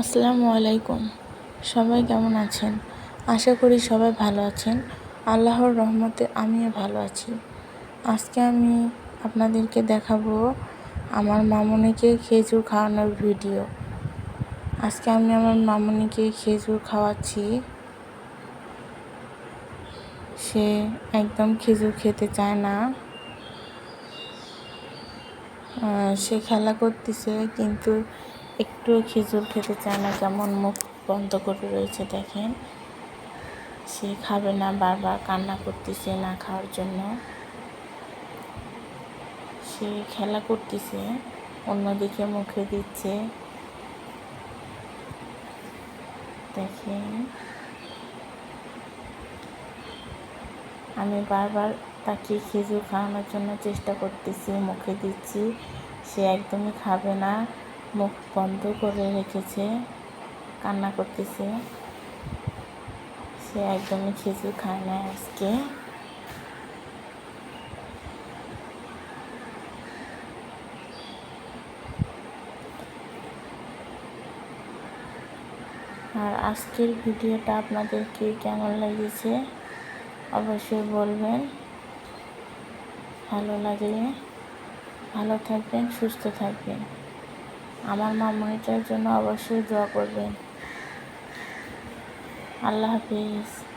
আসসালামু আলাইকুম। সবাই কেমন আছেন? আশা করি সবাই ভালো আছেন। আল্লাহর রহমতে আমিও ভালো আছি। আজকে আমি আপনাদেরকে দেখাবো আমার মামনিকে খেজুর খাওয়ানোর ভিডিও। আজকে আমি আমার মামনিকে খেজুর খাওয়াচ্ছি। সে একদম খেজুর খেতে চায় না। সে খেলা করতেছে, কিন্তু একটুও খেজুর খেতে চায় না, কেমন মুখ বন্ধ করে রয়েছে দেখেন। সে খাবে না, বারবার কান্না করতেছে না খাওয়ার জন্য। সে খেলা করতেছে, অন্যদিকে মুখে দিচ্ছে। দেখেন। আমি বারবার তাকে খেজুর খাওয়ানোর জন্য চেষ্টা করতেছি, মুখে দিচ্ছি, সে একদমই খাবে না। মুখ বন্ধ করে রেখেছে, কান্না করতেছে। সে একদমই খেজুর খায় না আজকে। আর আজকের ভিডিওটা আপনাদেরকে কেমন লেগেছে অবশ্যই বলবেন। ভালো লাগলে ভালো থাকবেন, সুস্থ থাকবেন। আমার মা মনিটার জন্য অবশ্যই দোয়া করবেন। আল্লাহ হাফিজ।